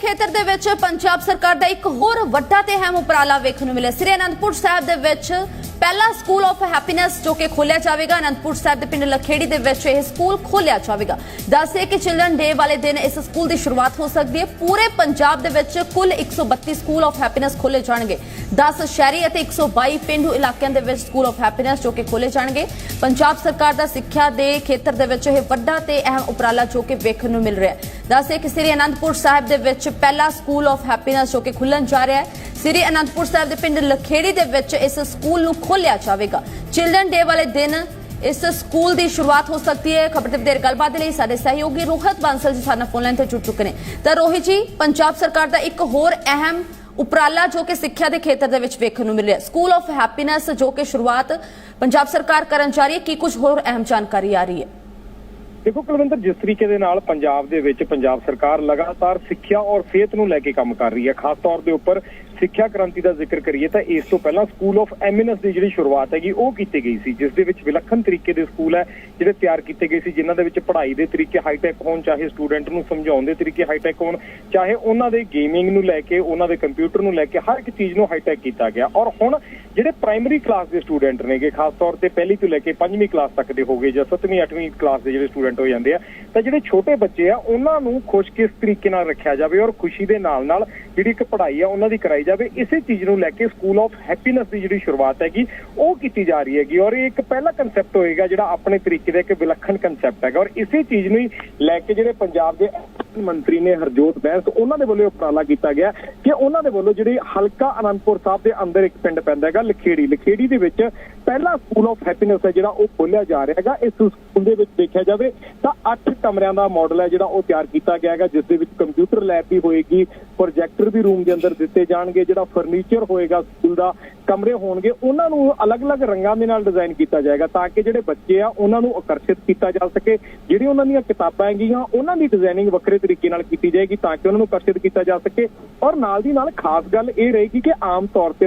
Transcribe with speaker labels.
Speaker 1: ਖੇਤਰ ਦੇ ਵਿੱਚ ਪੰਜਾਬ ਸਰਕਾਰ ਦਾ ਇੱਕ ਹੋਰ ਵੱਡਾ ਤੇ ਅਹਿਮ ਉਪਰਾਲਾ ਵੇਖਣ ਨੂੰ ਮਿਲਿਆ। ਸ੍ਰੀ ਅਨੰਦਪੁਰ ਸਾਹਿਬ ਦੇ ਵਿੱਚ ਪਹਿਲਾ ਸਕੂਲ ਆਫ ਹੈਪੀਨੈਸ ਜੋ ਕਿ ਖੋਲਿਆ ਜਾਵੇਗਾ। ਅਨੰਦਪੁਰ ਸਾਹਿਬ ਦੇ ਪਿੰਡ ਲਖੇੜੀ ਦੇ ਵਿੱਚ ਇਹ ਸਕੂਲ ਖੋਲਿਆ ਜਾਵੇਗਾ। ਦੱਸੇ ਕਿ ਚਿਲਡਰਨ ਡੇ ਵਾਲੇ ਦਿਨ ਇਸ ਸਕੂਲ ਦੀ ਸ਼ੁਰੂਆਤ ਹੋ ਸਕਦੀ ਹੈ। ਪੂਰੇ ਪੰਜਾਬ ਦੇ ਵਿੱਚ ਕੁੱਲ 132 ਸਕੂਲ ਆਫ ਹੈਪੀਨੈਸ ਖੋਲੇ ਜਾਣਗੇ। 10 ਸ਼ਹਿਰੀ ਅਤੇ 122 ਪਿੰਡੂ ਇਲਾਕਿਆਂ ਦੇ ਵਿੱਚ ਸਕੂਲ ਆਫ ਹੈਪੀਨੈਸ ਜੋ ਕਿ ਖੋਲੇ ਜਾਣਗੇ। ਪੰਜਾਬ ਸਰਕਾਰ ਦਾ ਸਿੱਖਿਆ ਦੇ ਖੇਤਰ ਦੇ ਵਿੱਚ ਇਹ ਵੱਡਾ ਤੇ ਅਹਿਮ ਉਪਰਾਲਾ ਜੋ ਕਿ ਵੇਖਣ ਨੂੰ ਮਿਲ ਰਿਹਾ ਹੈ। ਦੱਸੇ ਕਿ ਸ੍ਰੀ ਅਨੰਦਪੁਰ ਸਾਹਿਬ ਦੇ ਵਿੱਚ ਪਹਿਲਾ ਸਕੂਲ ਆਫ ਹੈਪੀਨੈਸ ਜੋ ਕਿ ਖੁੱਲਣ ਜਾ ਰਿਹਾ ਹੈ। ਸ੍ਰੀ ਅਨੰਦਪੁਰ ਸਾਹਿਬ ਦੇ ਪਿੰਡ ਲਖੇੜੀ ਦੇ ਵਿੱਚ ਇਸ ਸਕੂਲ ਨੂੰ ਖੋਲਿਆ ਜਾਵੇਗਾ। ਚਿਲਡਰਨ ਡੇ ਵਾਲੇ ਦਿਨ ਇਸ ਸਕੂਲ ਦੀ ਸ਼ੁਰੂਆਤ ਹੋ ਸਕਦੀ ਹੈ। ਖਬਰ ਤੇ ਵਧੇਰੇ ਗੱਲਬਾਤ ਦੇ ਲਈ ਸਾਡੇ ਸਹਿਯੋਗੀ ਰੋਹਿਤ ਬਾਂਸਲ ਜੀ ਸਾਡੇ ਨਾਲ ਫੋਨ ਲਾਈਨ ਤੇ ਜੁੜ ਚੁੱਕੇ ਨੇ। ਤਾਂ ਰੋਹਿਤ ਜੀ, ਪੰਜਾਬ ਸਰਕਾਰ ਦਾ ਇੱਕ ਹੋਰ ਅਹਿਮ ਉਪਰਾਲਾ ਜੋ ਕਿ ਸਿੱਖਿਆ ਦੇ ਖੇਤਰ ਦੇ ਵਿੱਚ ਵੇਖਣ ਨੂੰ ਮਿਲ ਰਿਹਾ। ਸਕੂਲ ਆਫ ਹੈਪੀਨੈਸ ਜੋ ਕਿ ਸ਼ੁਰੂਆਤ ਪੰਜਾਬ ਸਰਕਾਰ ਕਰਨ ਜਾ ਰਹੀ ਹੈ। ਕੀ ਕੁਝ ਹੋਰ ਅਹਿਮ ਜਾਣਕਾਰੀ ਆ ਰਹੀ ਹੈ?
Speaker 2: ਦੇਖੋ ਕੁਲਵਿੰਦਰ, ਜਿਸ ਤਰੀਕੇ ਦੇ ਨਾਲ ਪੰਜਾਬ ਦੇ ਵਿੱਚ ਪੰਜਾਬ ਸਰਕਾਰ ਲਗਾਤਾਰ ਸਿੱਖਿਆ ਔਰ ਸਿਹਤ ਨੂੰ ਲੈ ਕੇ ਕੰਮ ਕਰ ਰਹੀ ਹੈ, ਖਾਸ ਤੌਰ ਦੇ ਉੱਪਰ ਸਿੱਖਿਆ ਕ੍ਰਾਂਤੀ ਦਾ ਜ਼ਿਕਰ ਕਰੀਏ ਤਾਂ ਇਸ ਤੋਂ ਪਹਿਲਾਂ ਸਕੂਲ ਆਫ ਐਮਿਨਸ ਦੀ ਜਿਹੜੀ ਸ਼ੁਰੂਆਤ ਹੈਗੀ, ਉਹ ਕੀਤੀ ਗਈ ਸੀ, ਜਿਸ ਦੇ ਵਿੱਚ ਵਿਲੱਖਣ ਤਰੀਕੇ ਦੇ ਸਕੂਲ ਹੈ, ਜਿਹੜੇ ਤਿਆਰ ਕੀਤੇ ਗਏ ਸੀ, ਜਿਨ੍ਹਾਂ ਦੇ ਵਿੱਚ ਪੜ੍ਹਾਈ ਦੇ ਤਰੀਕੇ ਹਾਈਟੈਕ ਹੋਣ, ਚਾਹੇ ਸਟੂਡੈਂਟ ਨੂੰ ਸਮਝਾਉਣ ਦੇ ਤਰੀਕੇ ਹਾਈਟੈਕ ਹੋਣ, ਚਾਹੇ ਉਹਨਾਂ ਦੇ ਗੇਮਿੰਗ ਨੂੰ ਲੈ ਕੇ, ਉਹਨਾਂ ਦੇ ਕੰਪਿਊਟਰ ਨੂੰ ਲੈ ਕੇ, ਹਰ ਇੱਕ ਚੀਜ਼ ਨੂੰ ਹਾਈਟੈਕ ਕੀਤਾ ਗਿਆ। ਔਰ ਹੁਣ ਜਿਹੜੇ ਪ੍ਰਾਇਮਰੀ ਕਲਾਸ ਦੇ ਸਟੂਡੈਂਟ ਨੇਗੇ, ਖਾਸ ਤੌਰ ਤੇ ਪਹਿਲੀ ਤੋਂ ਲੈ ਕੇ ਪੰਜਵੀਂ ਕਲਾਸ ਤੱਕ ਦੇ ਹੋਗੇ ਜਾਂ 7ਵੀਂ 8ਵੀਂ ਕਲਾਸ ਦੇ ਜਿਹੜੇ ਸਟੂਡੈਂਟ ਹੋ ਜਾਂਦੇ ਆ। ਤਾਂ ਜਿਹੜੇ ਛੋਟੇ ਬੱਚੇ ਆ, ਉਹਨਾਂ ਨੂੰ ਖੁਸ਼ ਕਿਸ ਤਰੀਕੇ ਨਾਲ ਰੱਖਿਆ ਜਾਵੇ ਔਰ ਖੁਸ਼ੀ ਦੇ ਨਾਲ ਨਾਲ ਜਿਹੜੀ ਇੱਕ ਪੜ੍ਹਾਈ ਆ, ਉਹਨਾਂ ਦੀ ਕਰਾਈ ਜਾਵੇ, ਇਸੇ ਚੀਜ਼ ਨੂੰ ਲੈ ਕੇ ਸਕੂਲ ਆਫ ਹੈਪੀਨੈਸ ਦੀ ਜਿਹੜੀ ਸ਼ੁਰੂਆਤ ਹੈਗੀ, ਉਹ ਕੀਤੀ ਜਾ ਰਹੀ ਹੈਗੀ ਔਰ ਇਹ ਇੱਕ ਪਹਿਲਾ ਕਨਸੈਪਟ ਹੋਏਗਾ ਜਿਹੜਾ ਆਪਣੇ ਤਰੀਕੇ ਦਾ ਇੱਕ ਵਿਲੱਖਣ ਕਨਸੈਪਟ ਹੈਗਾ ਔਰ ਇਸੇ ਚੀਜ਼ ਨੂੰ ਲੈ ਕੇ ਜਿਹੜੇ ਪੰਜਾਬ ਦੇ ਮੰਤਰੀ ਨੇ ਹਰਜੋਤ ਬੈਂਸ, ਉਹਨਾਂ ਦੇ ਵੱਲੋਂ ਉਪਰਾਲਾ ਕੀਤਾ ਗਿਆ ਕਿ ਉਹਨਾਂ ਦੇ ਵੱਲੋਂ ਜਿਹੜੀ ਹਲਕਾ ਅਨੰਦਪੁਰ ਸਾਹਿਬ ਦੇ ਅੰਦਰ ਇੱਕ ਪਿੰਡ ਪੈਂਦਾ ਹੈਗਾ, ਲਖੇੜੀ। ਲਖੇੜੀ ਦੇ ਵਿੱਚ ਪਹਿਲਾ ਸਕੂਲ ਆਫ ਹੈਪੀਨੈਸ ਹੈ ਜਿਹੜਾ ਉਹ ਖੋਲਿਆ ਜਾ ਰਿਹਾ ਹੈਗਾ। ਇਸ ਸਕੂਲ ਦੇ ਵਿੱਚ ਦੇਖਿਆ ਜਾਵੇ ਤਾਂ 8 ਕਮਰਿਆਂ ਦਾ ਮਾਡਲ ਹੈ ਜਿਹੜਾ ਉਹ ਤਿਆਰ ਕੀਤਾ ਗਿਆ ਹੈਗਾ, ਜਿਸ ਦੇ ਵਿੱਚ ਕੰਪਿਊਟਰ ਲੈਬ ਵੀ ਹੋਏਗੀ ਪ੍ਰੋਜੈਕਟਰ ਵੀ ਰੂਮ ਦੇ ਅੰਦਰ ਦਿੱਤੇ ਜਾਣਗੇ, ਜਿਹੜਾ ਫਰਨੀਚਰ ਹੋਏਗਾ ਸਕੂਲ ਦਾ ਕਮਰੇ ਹੋਣਗੇ, ਉਹਨਾਂ ਨੂੰ ਅਲੱਗ-ਅਲੱਗ ਰੰਗਾਂ ਦੇ ਨਾਲ ਡਿਜ਼ਾਈਨ ਕੀਤਾ ਜਾਏਗਾ ਤਾਂ ਕਿ ਜਿਹੜੇ ਬੱਚੇ ਆ, ਉਹਨਾਂ ਨੂੰ ਆਕਰਸ਼ਿਤ ਕੀਤਾ ਜਾ ਸਕੇ। ਜਿਹੜੀ ਉਹਨਾਂ ਦੀਆਂ ਕਿਤਾਬਾਂ ਹੈਗੀਆਂ, ਉਹਨਾਂ ਦੀ ਡਿਜ਼ਾਈਨਿੰਗ ਵੱਖਰੇ ਤਰੀਕੇ ਨਾਲ ਕੀਤੀ ਜਾਏਗੀ ਤਾਂ ਕਿ ਉਹਨਾਂ ਨੂੰ ਆਕਰਸ਼ਿਤ ਕੀਤਾ ਜਾ ਸਕੇ। ਔਰ ਨਾਲ ਦੀ ਨਾਲ ਖਾਸ ਗੱਲ ਇਹ ਰਹੇਗੀ ਕਿ ਆਮ ਤੌਰ ਤੇ